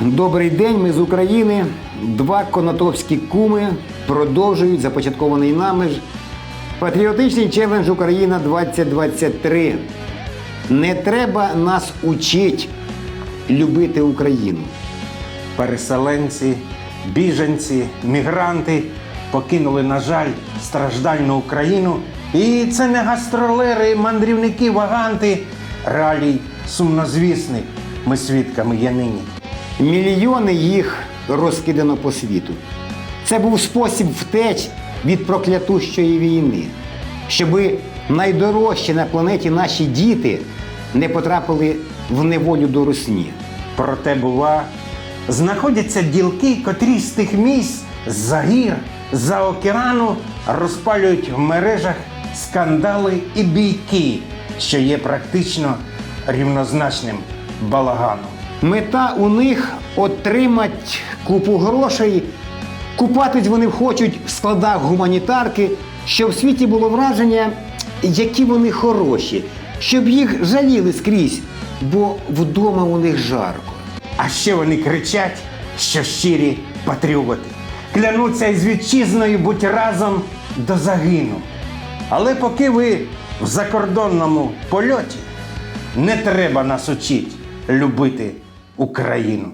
Добрий день, ми з України. Два конотопські куми продовжують започаткований нами ж патріотичний челендж Україна 2023. Не треба нас учить любити Україну. Переселенці, біженці, мігранти покинули, на жаль, страждальну Україну. І це не гастролери, мандрівники, ваганти. Реалій сумнозвісних ми свідками є нині. Мільйони їх розкидано по світу. Це був спосіб втеч від проклятущої війни, щоби найдорожчі на планеті наші діти не потрапили в неволю до русні. Проте, бува, знаходяться ділки, котрі з тих місць з-за гір, з-за океану розпалюють в мережах скандали і бійки, що є практично рівнозначним балаганом. Мета у них отримати купу грошей. Купатись вони хочуть в складах гуманітарки, щоб в світі було враження, які вони хороші, щоб їх жаліли скрізь, бо вдома у них жарко. А ще вони кричать, що щирі патріоти. Клянуться із вітчизною будь разом до загину. Але поки ви в закордонному польоті, не треба нас учить любити Україну.